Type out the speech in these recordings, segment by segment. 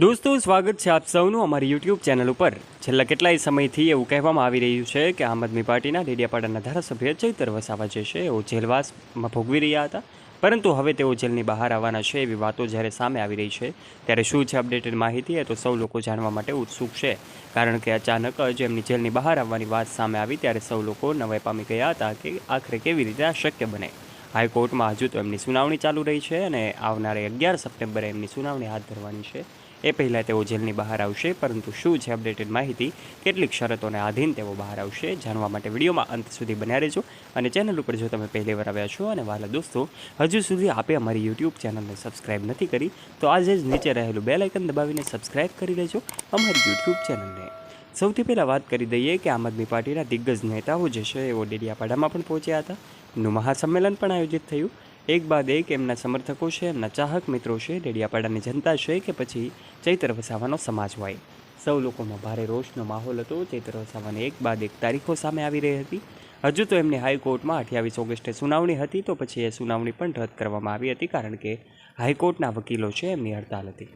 દોસ્તો, સ્વાગત છે આપ સૌનું અમારી યુટ્યુબ ચેનલ ઉપર. છેલ્લા કેટલાય સમયથી એવું કહેવામાં આવી રહ્યું છે કે આમ આદમી પાર્ટીના ડેડિયાપાડાના ધારાસભ્ય ચૈતર વસાવા જે છે એઓ જેલવાસમાં ભોગવી રહ્યા હતા. પરંતુ હવે તેઓ જેલની બહાર આવવાના છે એવી વાતો જ્યારે સામે આવી રહી છે, ત્યારે શું છે અપડેટેડ માહિતી એ તો સૌ લોકો જાણવા માટે ઉત્સુક છે. કારણ કે અચાનક જ એમની જેલની બહાર આવવાની વાત સામે આવી ત્યારે સૌ લોકો નવાઈ પામી ગયા હતા કે આખરે કેવી રીતે આ શક્ય બને. હાઈકોર્ટમાં હજુ તો એમની સુનાવણી ચાલુ રહી છે અને આવનારે અગિયાર સપ્ટેમ્બરે એમની સુનાવણી હાથ ધરવાની છે. એ પહેલાં તેઓ જેલની બહાર આવશે, પરંતુ શું છે અપડેટેડ માહિતી? કેટલીક શરતોને આધીન તેઓ બહાર આવશે. જાણવા માટે વિડીયોમાં અંત સુધી બન્યા રહેજો અને ચેનલ ઉપર જો તમે પહેલી વાર આવ્યા છો અને વાલા દોસ્તો, હજુ સુધી આપે અમારી યુટ્યુબ ચેનલને સબસ્ક્રાઇબ નથી કરી, તો આજે જ નીચે રહેલું બેલ આઇકન દબાવીને સબસ્ક્રાઇબ કરી લેજો અમારી યુટ્યુબ ચેનલને. સૌથી પહેલાં વાત કરી દઈએ કે આમ આદમી પાર્ટીના દિગ્ગજ નેતાઓ જે છે એઓ ડેડિયાપાડામાં પણ પહોંચ્યા હતા. નું મહાસંમેલન પણ આયોજિત થયું. એક બાદ એક એમના સમર્થકો છે, એમના ચાહક મિત્રો છે, ડેડિયાપાડાની જનતા છે કે પછી ચૈત્ર વસાવાનો સમાજ હોય. સૌ લોકોમાં ભારે રોષનો માહોલ હતો. ચૈત્ર વસાવાની એક બાદ એક તારીખો સામે આવી રહી હતી. હજુ તો એમની હાઈકોર્ટમાં અઠ્યાવીસ ઓગસ્ટે સુનાવણી હતી, તો પછી એ સુનાવણી પણ રદ કરવામાં આવી હતી કારણ કે હાઈકોર્ટના વકીલો છે એમની હડતાલ હતી.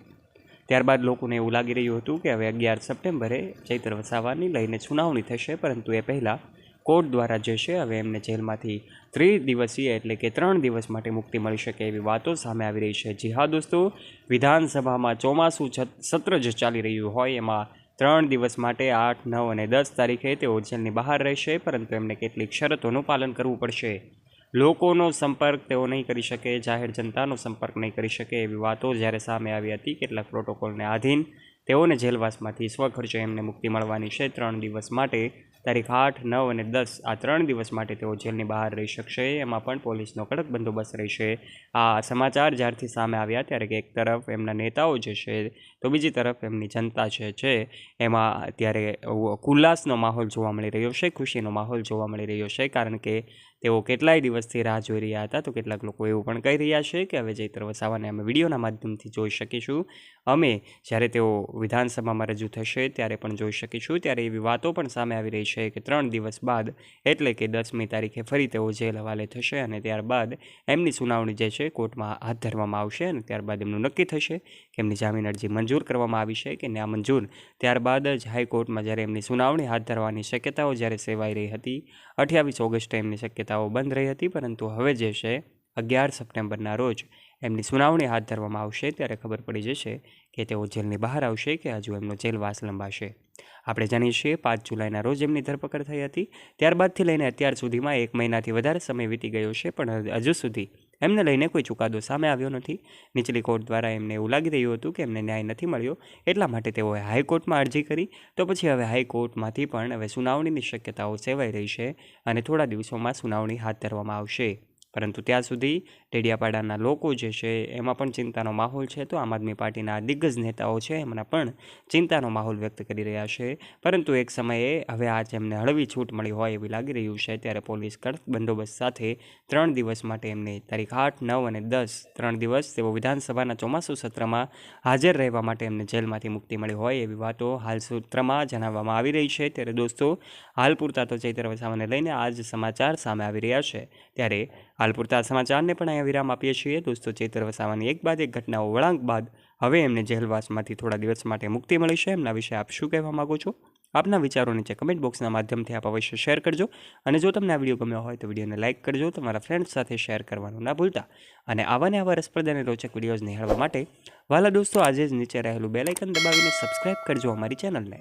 ત્યારબાદ લોકોને એવું લાગી રહ્યું હતું કે હવે અગિયાર સપ્ટેમ્બરે ચૈત્ર વસાવાની લઈને સુનાવણી થશે, પરંતુ એ પહેલાં કોર્ટ દ્વારા જે છે, હવે એમને જેલમાંથી ત્રી દિવસીય એટલે કે ત્રણ દિવસ માટે મુક્તિ મળી શકે એવી વાતો સામે આવી રહી છે. જી હા દોસ્તો, વિધાનસભામાં ચોમાસું સત્ર જે ચાલી રહ્યું હોય, એમાં ત્રણ દિવસ માટે આઠ, નવ અને દસ તારીખે તેઓ જેલની બહાર રહેશે, પરંતુ એમને કેટલીક શરતોનું પાલન કરવું પડશે. લોકોનો સંપર્ક તેઓ નહીં કરી શકે, જાહેર જનતાનો સંપર્ક નહીં કરી શકે એવી વાતો જ્યારે સામે આવી હતી, કેટલાક પ્રોટોકોલને આધીન તેઓને જેલવાસમાંથી સ્વખર્ચે એમને મુક્તિ મળવાની છે. ત્રણ દિવસ માટે, તારીખ આઠ, નવ અને દસ, આ ત્રણ દિવસ માટે તેઓ જેલની બહાર રહી શકશે. એમાં પણ પોલીસનો કડક બંદોબસ્ત રહેશે. આ સમાચાર જ્યારથી સામે આવ્યા, ત્યારે કે એક તરફ એમના નેતાઓ જે છે, તો બીજી તરફ એમની જનતા છે છે, એમાં અત્યારે ઉલ્લાસનો માહોલ જોવા મળી રહ્યો છે, ખુશીનો માહોલ જોવા મળી રહ્યો છે, કારણ કે તેઓ કેટલાય દિવસથી રાહ જોઈ રહ્યા હતા. તો કેટલાક લોકો એવું પણ કહી રહ્યા છે કે હવે ચૈત્ર વસાવાને અમે વિડીયોના માધ્યમથી જોઈ શકીશું. અમે જ્યારે તેઓ વિધાનસભામાં રજૂ થશે ત્યારે પણ જોઈ શકીશું. ત્યારે એવી વાતો પણ સામે આવી રહી છે કે ત્રણ દિવસ બાદ, એટલે કે દસમી તારીખે ફરી તેઓ જેલ હવાલે થશે અને ત્યારબાદ એમની સુનાવણી જે છે કોર્ટમાં હાથ ધરવામાં આવશે અને ત્યારબાદ એમનું નક્કી થશે કે એમની જામીન અરજી મંજૂર કરવામાં આવી છે કે ના મંજૂર. ત્યારબાદ જ હાઈકોર્ટમાં જ્યારે એમની સુનાવણી હાથ ધરવાની શક્યતાઓ જ્યારે સેવાઈ રહી હતી, અઠ્યાવીસ ઓગસ્ટે એમની શક્યતાઓ બંધ રહી હતી, પરંતુ હવે જે છે, અગિયાર સપ્ટેમ્બરના રોજ એમની સુનાવણી હાથ ધરવામાં આવશે, ત્યારે ખબર પડી જશે કે તેઓ જેલની બહાર આવશે કે હજુ એમનો જેલવાસ લંબાશે. આપણે જાણીએ છીએ, પાંચ જુલાઈના રોજ એમની ધરપકડ થઈ હતી. ત્યારબાદથી લઈને અત્યાર સુધીમાં એક મહિનાથી વધારે સમય વીતી ગયો છે, પણ હજુ સુધી એમને લઈને કોઈ ચુકાદો સામે આવ્યો નથી. નીચલી કોર્ટ દ્વારા એમને એવું લાગી રહ્યું હતું કે એમને ન્યાય નથી મળ્યો, એટલા માટે તેઓએ હાઈકોર્ટમાં અરજી કરી. તો પછી હવે હાઈકોર્ટમાંથી પણ હવે સુનાવણીની શક્યતાઓ સેવાઈ રહી છે અને થોડા દિવસોમાં સુનાવણી હાથ ધરવામાં આવશે. પરંતુ ત્યાં સુધી ડેડિયાપાડાના લોકો જે છે, એમાં પણ ચિંતાનો માહોલ છે. તો આમ આદમી પાર્ટીના દિગ્ગજ નેતાઓ છે, એમના પણ ચિંતાનો માહોલ વ્યક્ત કરી રહ્યા છે. પરંતુ એક સમયે હવે આ જેમને હળવી છૂટ મળી હોય એવી લાગી રહ્યું છે, ત્યારે પોલીસ કડક બંદોબસ્ત સાથે ત્રણ દિવસ માટે એમને તારીખ આઠ, નવ અને દસ, ત્રણ દિવસ તેઓ વિધાનસભાના ચોમાસુ સત્રમાં હાજર રહેવા માટે એમને જેલમાંથી મુક્તિ મળી હોય એવી વાતો હાલ સૂત્રમાં જણાવવામાં આવી રહી છે. ત્યારે દોસ્તો, હાલ પૂરતા તો ચૈત્ર વસાવાને લઈને આ જ સમાચાર સામે આવી રહ્યા છે. ત્યારે હાલ પૂરતા સમાચારને પણ અહીંયા વિરામ આપીએ છીએ. દોસ્તો ચેતર વસાવાની એક બાદ, એક ઘટનાઓ વળાંક બાદ હવે એમને જેલવાસમાંથી થોડા દિવસ માટે મુક્તિ મળી છે. એમના વિશે આપ શું કહેવા માગો છો? આપના વિચારો નીચે કમેન્ટ બોક્સના માધ્યમથી આપ અવશ્ય શેર કરજો. અને જો તમને આ વીડિયો ગમ્યો હોય તો વિડીયોને લાઇક કરજો. તમારા ફ્રેન્ડ્સ સાથે શેર કરવાનું ના ભૂલતા. અને આવા ને આવા રસપ્રદ અને રોચક વિડીયોઝ નિહાળવા માટે વાલા દોસ્તો, આજે જ નીચે રહેલું બેલાઇકન દબાવીને સબસ્ક્રાઇબ કરજો અમારી ચેનલને